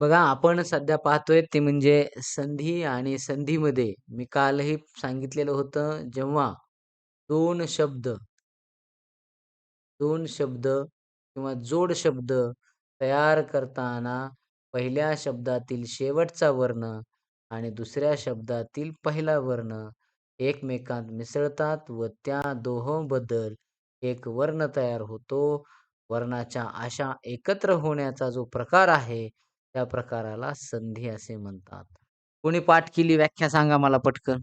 बघा आपण सध्या पाहतोय ते म्हणजे संधी आणि संधीमध्ये मी कालही सांगितलेलं होतं जेव्हा दोन शब्द दोन शब्द किंवा जोड शब्द तयार करताना पहिल्या शब्दातील शेवटचा वर्ण आणि दुसऱ्या शब्दातील पहिला वर्ण एकमेकांत मिसळतात व त्या दोहोंबद्दल एक वर्ण तयार होतो. वर्णाच्या अशा एकत्र होण्याचा जो प्रकार आहे त्या प्रकाराला संधी असे म्हणतात. कोणी पाठ केली व्याख्या सांगा मला पटकन.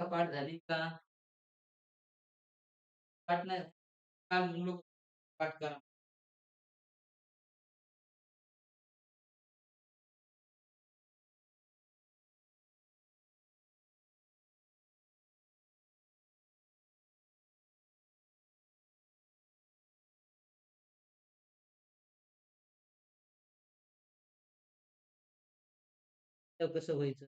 पाठ झाली का? पाठ नाही. पाठ करा कसं व्हायचं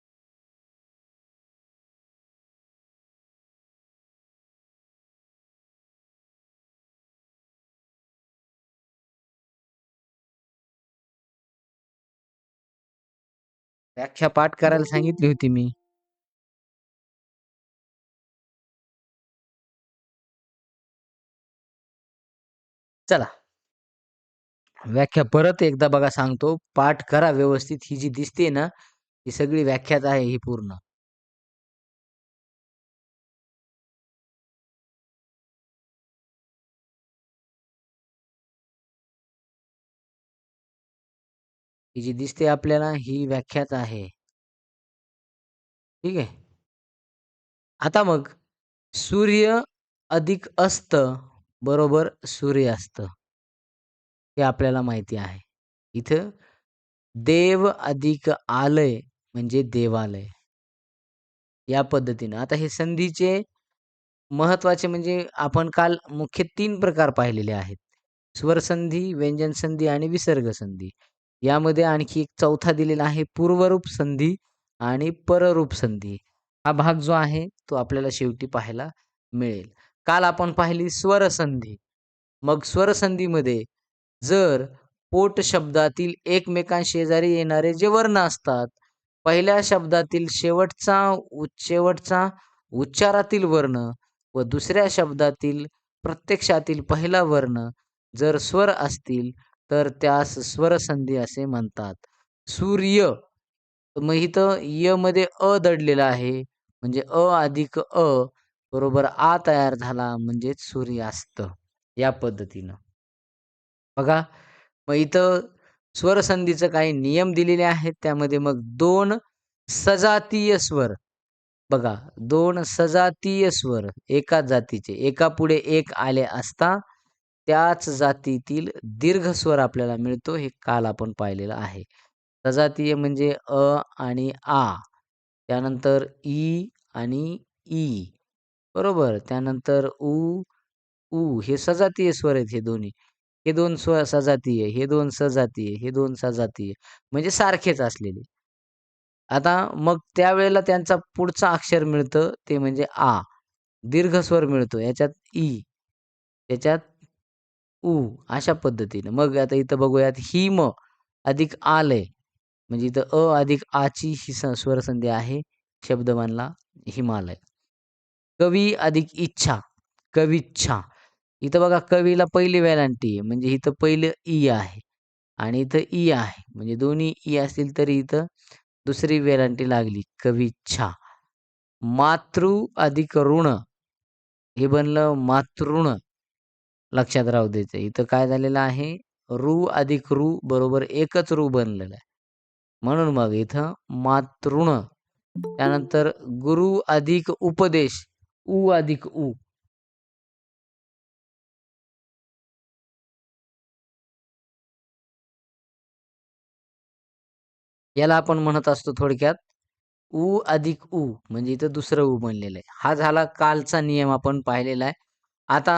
व्याख्या पाठ करायला सांगितली होती मी. चला. व्याख्या परत एकदा बघा सांगतो. पाठ करा व्यवस्थित. ही जी दिसते ना ही सगळी व्याख्याच आहे ही पूर्ण. ही जी दिसते आपल्याला ही व्याख्याच आहे. ठीक आहे? आता मग सूर्य अधिक अस्त बरोबर सूर्यास्त हे आपल्याला माहिती आहे. इथं देव अधिक आलय म्हणजे देवालय. या पद्धतीनं. आता हे संधीचे महत्त्वाचे म्हणजे आपण काल मुख्य तीन प्रकार पाहिलेले आहेत. स्वरसंधी व्यंजन संधी आणि विसर्ग संधी. यामध्ये आणखी एक चौथा दिलेला आहे पूर्वरूप संधी आणि पररूप संधी. हा भाग जो आहे तो आपल्याला शेवटी पाहायला मिळेल. काल आपण पाहिली स्वरसंधी. मग स्वरसंधीमध्ये जर पोट शब्दातील एकमेकांशेजारी येणारे जे वर्ण असतात पहिल्या शब्दातील शेवटचा शेवटचा उच्चारातील वर्ण व दुसऱ्या शब्दातील प्रत्यक्षातील पहिला वर्ण जर स्वर असतील तर त्यास स्वरसंधी असे म्हणतात. सूर्य मग इथं य मध्ये अ दडलेला आहे. म्हणजे अ अधिक अ बरोबर आ तयार झाला म्हणजेच सूर्यास्त या पद्धतीनं. बघा मग इथं स्वरसंधीचं काही नियम दिलेले आहेत. त्यामध्ये मग दोन सजातीय स्वर. बघा दोन सजातीय स्वर एका जातीचे. एका पुढे एक आले असता त्याच जातीतील दीर्घ स्वर आपल्याला मिळतो हे काल आपण पाहिलेलं आहे. सजातीय म्हणजे अ आणि आ. त्यानंतर ई आणि ई. बरोबर? त्यानंतर उ उ. हे सजातीय स्वर आहेत हे दोन्ही. हे दोन स्व सजातीय हे दोन सजातीय हे दोन सजातीय. म्हणजे सारखेच असलेले. आता मग त्यावेळेला त्यांचा पुढचा अक्षर मिळतं ते म्हणजे आ. दीर्घ स्वर मिळतो याच्यात ई. याच्यात उ अशा पद्धतीने. मग आता इथं बघूयात हिम अधिक आलय म्हणजे इथं अ अधिक आची ही स्वरसंधी आहे शब्द मानला हिमालय. कवी अधिक इच्छा कविच्छा. इथं बघा कवीला पहिली वेलांटी आहे. म्हणजे इथं पहिलं ई आहे आणि इथं ई आहे. म्हणजे दोन्ही ई असतील तरी इथं दुसरी वेलांटी लागली कविच्छा. मातृ अधिक ऋण. हे बनलं मातृण. लक्षात राहू द्यायचं. इथं काय झालेलं आहे? रू अधिक रू बरोबर एकच रू बनलेलं आहे. म्हणून मग इथं मातृण त्यानंतर गुरु अधिक उपदेश उ अधिक उ. याला आपण म्हणत असतो थोडक्यात उ अधिक उ म्हणजे इथं दुसरं उ बनलेलं आहे. हा झाला कालचा नियम आपण पाहिलेला आहे. आता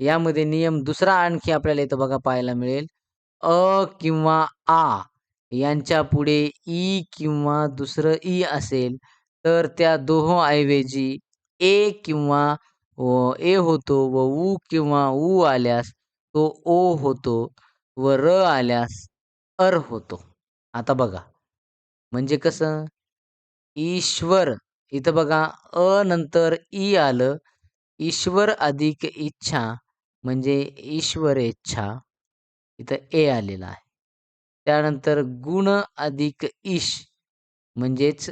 यामध्ये नियम दुसरा आणखी आपल्याला इथं बघा पाहायला मिळेल. अ किंवा आ यांच्या पुढे ई किंवा दुसरं ई असेल, तर त्या दोहोंऐवजी ए किंवा ए होतो व उ किंवा ऊ आल्यास तो ओ होतो व र आल्यास अर होतो. आता बघा, म्हणजे कसं? ईश्वर इथं बघा अ नंतर ई आलं. ईश्वर अधिक इच्छा म्हणजे ईश्वरेच्छा. इथं ए आलेला आहे. त्यानंतर गुण अधिक ईश म्हणजेच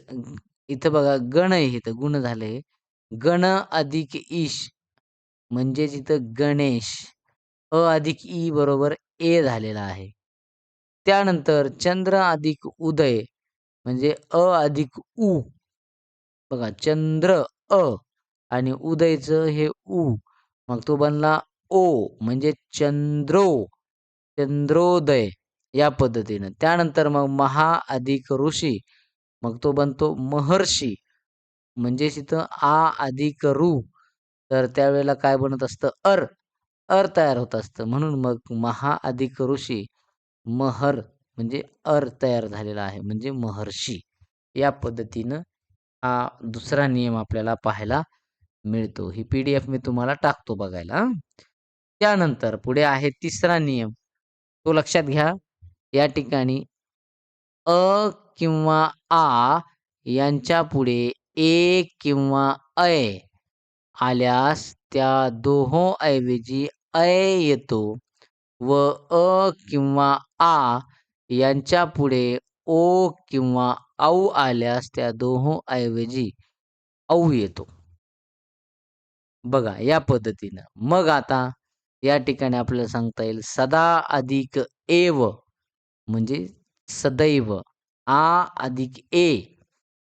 इथं बघा गण आहे इथं गुण झालंय. गण अधिक ईश म्हणजेच इथं गणेश. अ अधिक ई बरोबर ए झालेला आहे. त्यानंतर चंद्र अधिक उदय म्हणजे अ अधिक उ. बघा चंद्र अ आणि उदयचं हे उ. मग तो बनला ओ म्हणजे चंद्रो, चंद्रोदय या पद्धतीनं. त्यानंतर मग महा अधिक ऋषी मग तो बनतो महर्षी. म्हणजे तिथं आ अधिक रु तर त्यावेळेला काय बनत असतं अर. अर तयार होत असतं. म्हणून मग महा अधिक ऋषी महर म्हणजे अर तयार झालेला आहे म्हणजे महर्षी. या पद्धतीनं हा दुसरा नियम आपल्याला पाहायला मिळतो. ही पी-डी-एफ मी तुम्हाला टाकतो बघायला त्यानंतर पुढे आहे तिसरा नियम. तो लक्षात घ्या. या ठिकाणी अ किंवा आ यांच्या पुढे ए किंवा अय आल्यास त्या दोहोंऐवजी अय येतो व अ किंवा आ यांच्या पुढे ओ किंवा औ आल्यास त्या दोहोंऐवजी औ येतो. बघा या पद्धतीनं. मग आता या ठिकाणी आपल्याला सांगता येईल सदा अधिक एव म्हणजे सदैव. आ अधिक ए.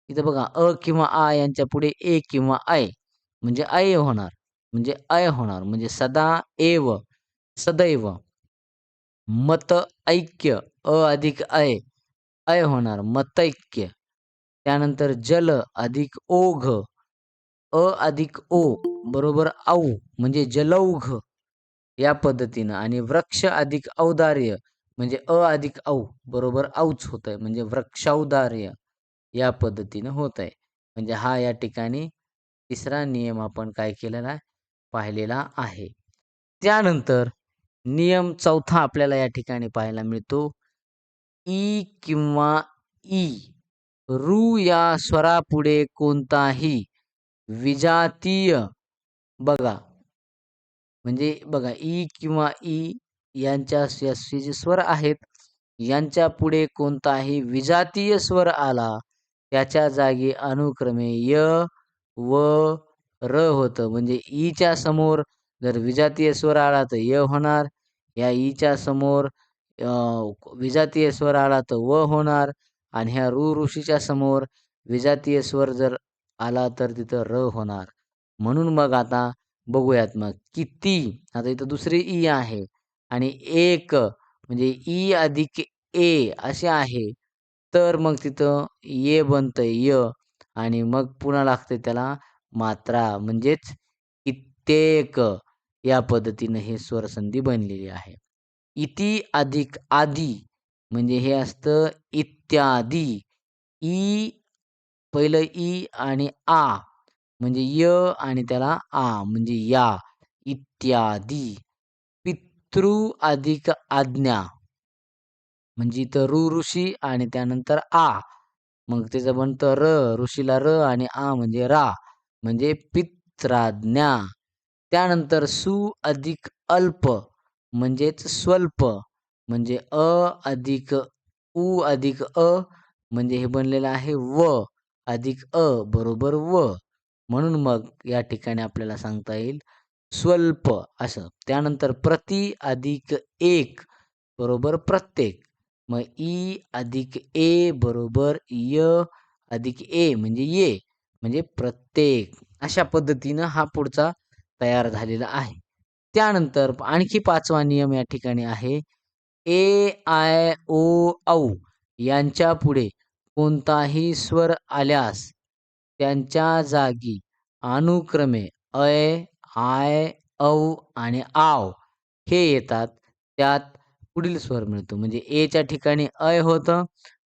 इथं बघा अ किंवा आ यांच्या पुढे ए किंवा ऐ म्हणजे ऐ होणार. म्हणजे ऐ होणार. म्हणजे सदा एव, सदैव. मत ऐक्य अ अधिक ऐ, अय होणार मतैक्य. त्यानंतर जल अधिक ओघ, अ अधिक ओ बरोबर औ म्हणजे जलौघ या पद्धतीनं आणि वृक्ष अधिक औदार्य म्हणजे अ अधिक औ बरोबर औच होतंय म्हणजे वृक्षौदार्य या पद्धतीनं होत आहे. म्हणजे हा या ठिकाणी तिसरा नियम आपण काय केलेला आहे पाहिलेला आहे. त्यानंतर नियम चौथा आपल्याला या ठिकाणी पाहायला मिळतो. ई किंवा ई रू या स्वरापुढे कोणताही विजातीय बघा म्हणजे बघा ई किंवा ई यांच्या जे स्वर आहेत यांच्या पुढे कोणताही विजातीय स्वर आला त्याच्या जागी अनुक्रमे य व र होतं. म्हणजे ईच्या समोर जर विजातीय स्वर आला तर य होणार या ईच्या समोर विजातीय स्वर आला तर व होणार आणि ह्या रु ऋषीच्या समोर विजातीय स्वर जर आला तर तिथं र होणार. म्हणून मग आता बघूयात मग. किती? आता इथं दुसरी ई आहे आणि एक म्हणजे ई अधिक ए असे आहे. तर मग तिथं ये बनतंय य आणि मग पुन्हा लागते त्याला मात्रा. म्हणजेच कित्येक या पद्धतीनं हे स्वरसंधी बनलेली आहे. इति अधिक आदी म्हणजे हे असतं इत्यादी. ई पहिलं ई आणि आ. म्हणजे य आणि त्याला आ म्हणजे या. इत्यादी. पितृ अधिक आज्ञा. म्हणजे इथं ऋ ऋषी आणि त्यानंतर आ. मग त्याचं बनतं र ऋषीला र आणि आ म्हणजे रा. म्हणजे पित्राज्ञा. त्यानंतर सु अधिक अल्प. म्हणजेच स्वल्प. म्हणजे अ अधिक उ अधिक अ. म्हणजे हे बनलेलं आहे व. अधिक अ बरोबर व. म्हणून मग या ठिकाणी आपल्याला सांगता येईल स्वल्प असं. त्यानंतर प्रति अधिक एक बरोबर प्रत्येक. मग ई अधिक ए बरोबर य अधिक ए म्हणजे ये म्हणजे प्रत्येक. अशा पद्धतीनं हा पुढचा तयार झालेला आहे. त्यानंतर आणखी पाचवा नियम या ठिकाणी आहे. ए, आय, ओ, औ यांच्या पुढे कोणताही स्वर आल्यास त्यांच्या जागी अनुक्रमे अय, आय, औ आणि आव हे येतात. त्यात पुढील स्वर मिळतो. म्हणजे एच्या ठिकाणी अय होतं,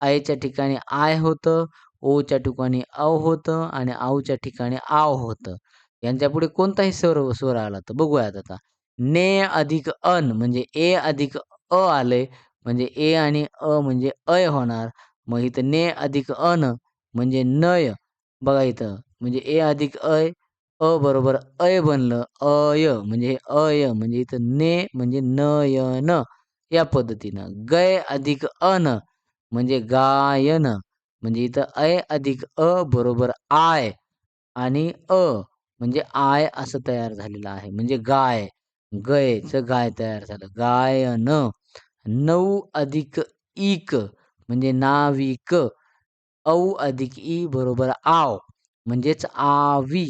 आयच्या ठिकाणी आय होतं, ओच्या ठिकाणी औ होतं आणि औच्या ठिकाणी आव होतं. यांच्यापुढे कोणताही स्वर स्वर आला तर बघूयात आता. ने अधिक अन म्हणजे ए अधिक अ आले म्हणजे ए आणि अ म्हणजे अय होणार. मग इथं ने अधिक अन म्हणजे नय. बघा इथं म्हणजे ए अधिक अय, अ बरोबर अय बनलं. अय म्हणजे हे अय म्हणजे इथं ने म्हणजे नयन या पद्धतीनं. गय अधिक अन म्हणजे गायन म्हणजे इथं अय अधिक अ बरोबर आय आणि अ म्हणजे आय असं तयार झालेलं आहे. म्हणजे गाय. गयचं गाय तयार झालं. गायन. नऊ अधिक इक म्हणजे नाविक. औ अधिक ई बरोबर आव म्हणजेच आवी.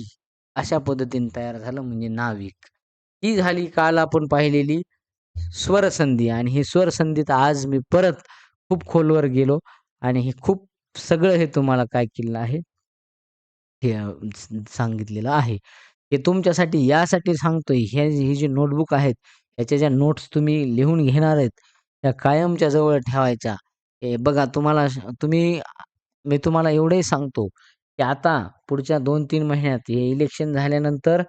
अशा पद्धतीने तयार झालं म्हणजे नाविक. ही झाली काल आपण पाहिलेली स्वरसंधी आणि ही स्वरसंधीत आज मी परत खूप खोलवर गेलो आणि हे खूप सगळं हे तुम्हाला काय केलेलं आहे हे सांगितलेलं आहे. हे तुमच्यासाठी यासाठी सांगतोय, हे ही जी नोटबुक आहेत, ह्याच्या ज्या नोट्स तुम्ही लिहून घेणार आहेत, त्या कायमच्या जवळ ठेवायच्या. हे बघा तुम्हाला तुम्ही मी तुम्हाला एवढंही सांगतो, की आता पुढच्या 2-3 महिन्यात हे इलेक्शन झाल्यानंतर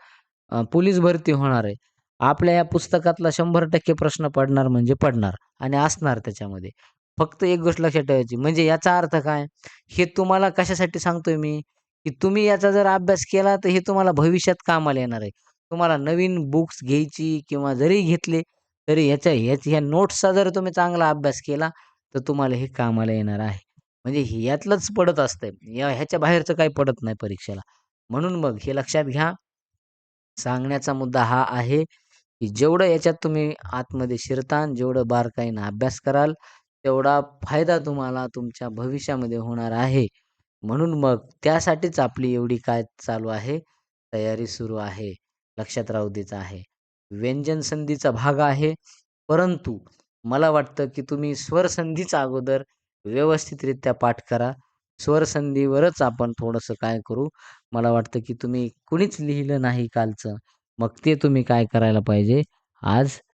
पोलीस भरती होणार आहे. आपल्या या पुस्तकातला 100% प्रश्न पडणार म्हणजे पडणार आणि असणार त्याच्यामध्ये. फक्त एक गोष्ट लक्षात ठेवायची म्हणजे याचा अर्थ काय? हे तुम्हाला कशासाठी सांगतोय मी, की तुम्ही याचा जर अभ्यास केला तर हे तुम्हाला भविष्यात कामाला येणार आहे. तुम्हाला नवीन बुक्स घ्यायची किंवा जरी घेतले तरी ह्याच्या ह्या नोट्सचा जर तुम्ही चांगला अभ्यास केला, तर तुम्हाला हे कामाला येणार आहे. म्हणजे ह्यातलंच पडत असतंय. या ह्याच्या बाहेरचं काही पडत नाही परीक्षेला. म्हणून मग हे लक्षात घ्या. सांगण्याचा मुद्दा हा आहे, की जेवढं याच्यात तुम्ही आतमध्ये शिरतान जेवढं बारकाईनं अभ्यास कराल, तेवढा फायदा तुम्हाला तुमच्या भविष्यामध्ये होणार आहे. म्हणून मग त्यासाठीच आपली एवढी काय चालू आहे, तयारी सुरू आहे. लक्षात राहू द्यायचं आहे. व्यंजन संधीचा भाग आहे, परंतु मला वाटतं, की तुम्ही स्वर संधीचा अगोदर व्यवस्थितरित्या पाठ करा. स्वरसंधीवरच आपण थोडंसं काय करू, मला वाटतं, की तुम्ही कुणीच लिहिलं नाही कालचं. मग ते तुम्ही काय करायला पाहिजे, आज